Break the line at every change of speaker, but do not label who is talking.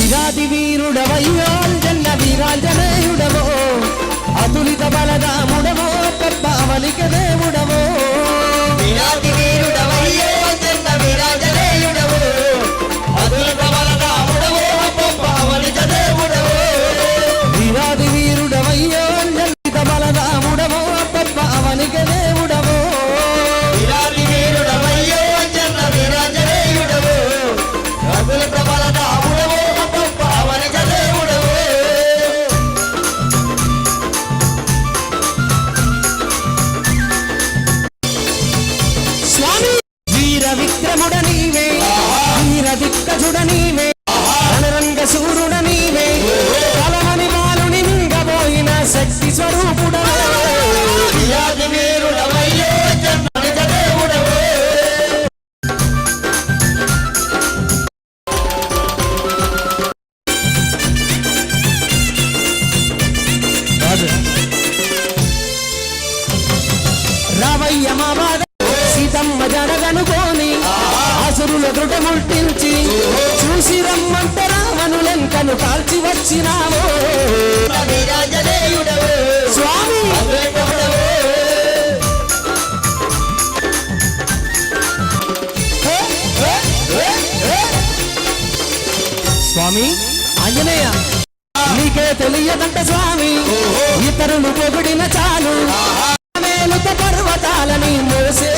వీరాది వీరుడవయ్యాల్ జన్న వీరాంజనేయుడవో విక్రముడ నీవే వీర దిక్కజుడ నీవే రణరంగ సూరుడ నీవే కలమని బాలుని నింగబోయిన శక్తి
స్వరూపుడ
రావయ్య మా బాధ రమ్మ జడగనుకోని అసురుల దృఢ ముట్టించి చూసి రమ్మంట రావణులెంకను కాల్చి వచ్చినావో. స్వామి! స్వామి! ఆంజనేయ! నీకే తెలియదంట స్వామి ఇతరులు పొగిడిన చాలు. మేలుత పర్వతాలని మోసే